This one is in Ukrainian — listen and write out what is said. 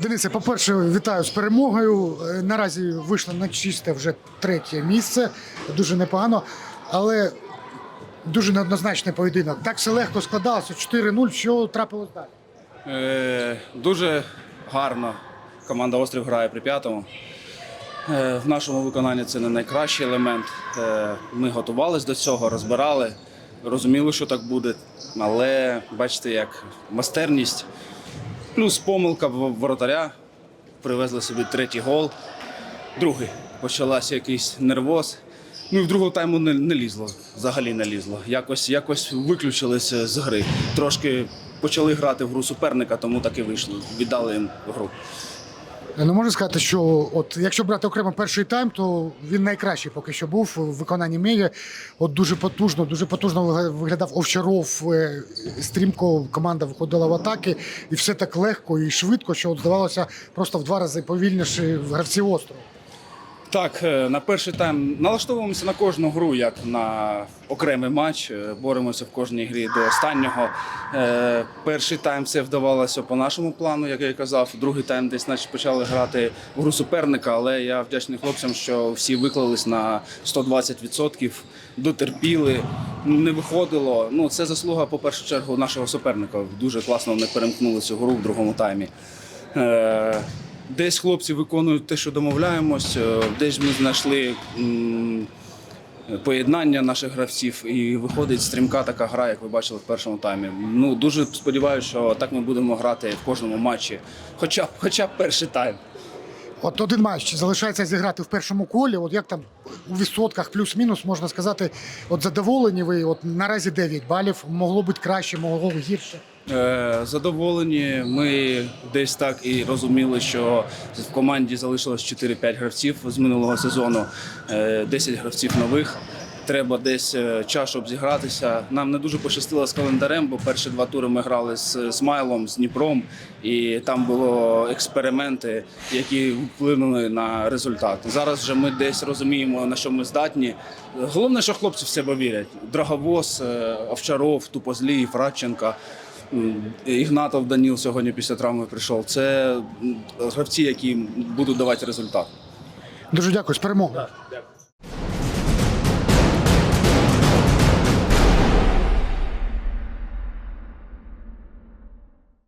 Денисе, по-перше, вітаю з перемогою. Е, Наразі вийшло на чисте вже третє місце. Дуже непогано, але дуже неоднозначний поєдинок. Так все легко складалося. 4-0. Що трапилось далі? Е, дуже гарно команда Острів грає при п'ятому. Е, в нашому виконанні це не найкращий елемент. Е, ми готувалися до цього, розбирали, розуміли, що так буде. Але бачите, як майстерність, плюс помилка воротаря. Привезли собі третій гол. Другий почалася якийсь нервоз. Ну і в другому тайму не, не лізло, взагалі не лізло. Якось, якось виключилися з гри. Трошки почали грати в гру суперника, тому так і вийшло. Віддали їм гру. Ну можу сказати, що от якщо брати окремо перший тайм, то він найкращий поки що був в виконанні Мегі. От дуже потужно, дуже потужно виглядав Овчаров. е, Стрімко команда виходила в атаки, і все так легко і швидко, що от здавалося просто в два рази повільніше гравці острова. Так, е, на перший тайм налаштовуємося на кожну гру, як на окремий матч. Е, Боремося в кожній грі до останнього. Е, Перший тайм все вдавалося по нашому плану, як я казав. Другий тайм десь наче почали грати в гру суперника, але я вдячний хлопцям, що всі виклались на 120%, дотерпіли, не виходило. Ну, це заслуга, по першу чергу, нашого суперника. Дуже класно вони перемкнули цю гру в другому таймі. Десь хлопці виконують те, що домовляємось, е, десь ми знайшли поєднання наших гравців, і виходить стрімка така гра, як ви бачили в першому таймі. Ну дуже сподіваюся, що так ми будемо грати в кожному матчі, хоча б хоча б перший тайм. От один матч залишається зіграти в першому колі. От як там у відсотках плюс-мінус можна сказати, от задоволені ви, от наразі 9 балів, могло бути краще, могло б гірше. Е, Задоволені. Ми десь так і розуміли, що в команді залишилось 4-5 гравців з минулого сезону, е, 10 гравців нових. Треба десь е, час, щоб зігратися. Нам не дуже пощастило з календарем, бо перші два тури ми грали з Смайлом, з Дніпром, і там було експерименти, які вплинули на результат. Зараз вже ми десь розуміємо, на що ми здатні. Головне, що хлопці в себе вірять. Драговоз, е, Овчаров, Тупозлій, Радченка. М, Ігнатов Даніл сьогодні після травми прийшов. Це гравці, які будуть давати результат. Дуже дякую з перемогою.